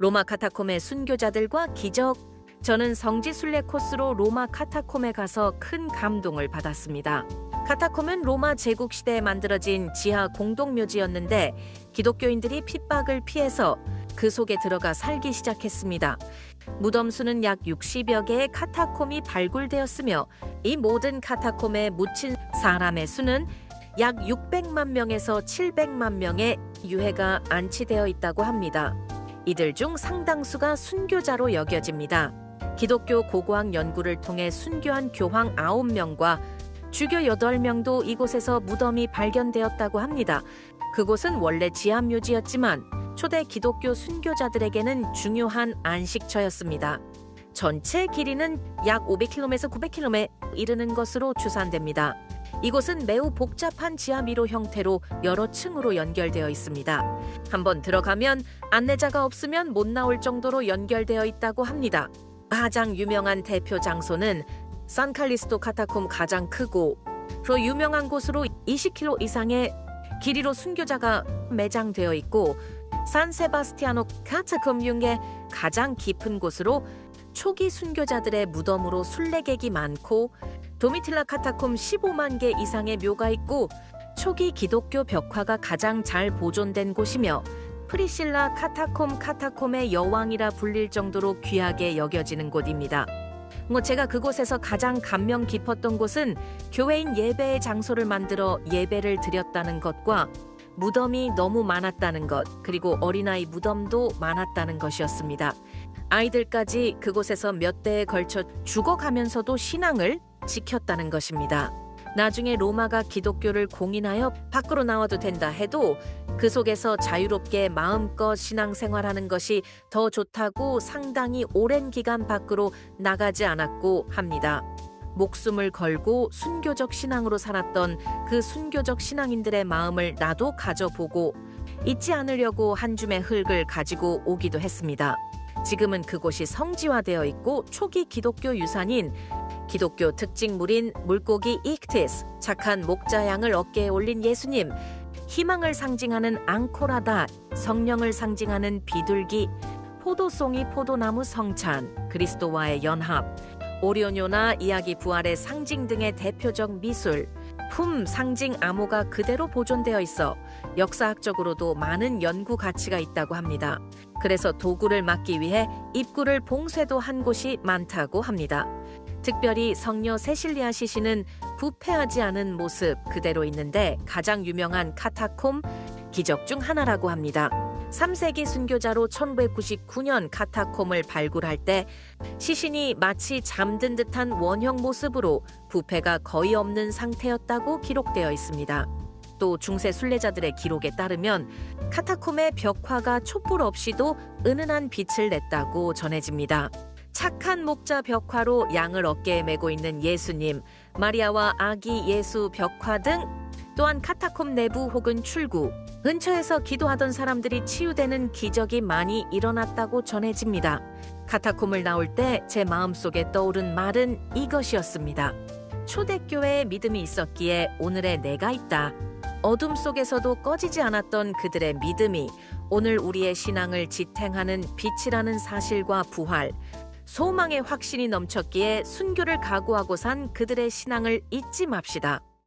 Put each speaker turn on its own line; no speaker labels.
로마 카타콤의 순교자들과 기적. 저는 성지 순례 코스로 로마 카타콤에 가서 큰 감동을 받았습니다. 카타콤은 로마 제국 시대에 만들어진 지하 공동묘지였는데 기독교인들이 핍박을 피해서 그 속에 들어가 살기 시작했습니다. 무덤 수는 약 60여 개의 카타콤이 발굴되었으며 이 모든 카타콤에 묻힌 사람의 수는 약 600만 명에서 700만 명의 유해가 안치되어 있다고 합니다. 이들 중 상당수가 순교자로 여겨집니다. 기독교 고고학 연구를 통해 순교한 교황 9명과 주교 8명도 이곳에서 무덤이 발견되었다고 합니다. 그곳은 원래 지하묘지였지만 초대 기독교 순교자들에게는 중요한 안식처였습니다. 전체 길이는 약 500km에서 900km에 이르는 것으로 추산됩니다. 이곳은 매우 복잡한 지하미로 형태로 여러 층으로 연결되어 있습니다. 한번 들어가면 안내자가 없으면 못 나올 정도로 연결되어 있다고 합니다. 가장 유명한 대표 장소는 산칼리스토 카타콤 가장 크고 로 유명한 곳으로 20km 이상의 길이로 순교자가 매장되어 있고 산 세바스티아노 카타콤 중에 가장 깊은 곳으로 초기 순교자들의 무덤으로 순례객이 많고 도미틸라 카타콤 15만 개 이상의 묘가 있고 초기 기독교 벽화가 가장 잘 보존된 곳이며 프리실라 카타콤 카타콤의 여왕이라 불릴 정도로 귀하게 여겨지는 곳입니다. 뭐 제가 그곳에서 가장 감명 깊었던 곳은 교회인 예배의 장소를 만들어 예배를 드렸다는 것과 무덤이 너무 많았다는 것, 그리고 어린아이 무덤도 많았다는 것이었습니다. 아이들까지 그곳에서 몇 대에 걸쳐 죽어가면서도 신앙을 지켰다는 것입니다. 나중에 로마가 기독교를 공인하여 밖으로 나와도 된다 해도 그 속에서 자유롭게 마음껏 신앙생활하는 것이 더 좋다고 상당히 오랜 기간 밖으로 나가지 않았고 합니다. 목숨을 걸고 순교적 신앙으로 살았던 그 순교적 신앙인들의 마음을 나도 가져보고 잊지 않으려고 한 줌의 흙을 가지고 오기도 했습니다. 지금은 그곳이 성지화되어 있고 초기 기독교 유산인 기독교 특징물인 물고기 익티스, 착한 목자양을 어깨에 올린 예수님, 희망을 상징하는 앙코라다, 성령을 상징하는 비둘기, 포도송이 포도나무 성찬, 그리스도와의 연합, 오리오뇨나 이야기 부활의 상징 등의 대표적 미술, 품 상징 암호가 그대로 보존되어 있어 역사학적으로도 많은 연구 가치가 있다고 합니다. 그래서 도구를 막기 위해 입구를 봉쇄도 한 곳이 많다고 합니다. 특별히 성녀 세실리아 시신은 부패하지 않은 모습 그대로 있는데 가장 유명한 카타콤 기적 중 하나라고 합니다. 3세기 순교자로 1999년 카타콤을 발굴할 때 시신이 마치 잠든 듯한 원형 모습으로 부패가 거의 없는 상태였다고 기록되어 있습니다. 또 중세 순례자들의 기록에 따르면 카타콤의 벽화가 촛불 없이도 은은한 빛을 냈다고 전해집니다. 착한 목자 벽화로 양을 어깨에 메고 있는 예수님, 마리아와 아기 예수 벽화 등 또한 카타콤 내부 혹은 출구, 근처에서 기도하던 사람들이 치유되는 기적이 많이 일어났다고 전해집니다. 카타콤을 나올 때 제 마음속에 떠오른 말은 이것이었습니다. 초대교회에 믿음이 있었기에 오늘의 내가 있다. 어둠 속에서도 꺼지지 않았던 그들의 믿음이 오늘 우리의 신앙을 지탱하는 빛이라는 사실과 부활, 소망의 확신이 넘쳤기에 순교를 각오하고 산 그들의 신앙을 잊지 맙시다.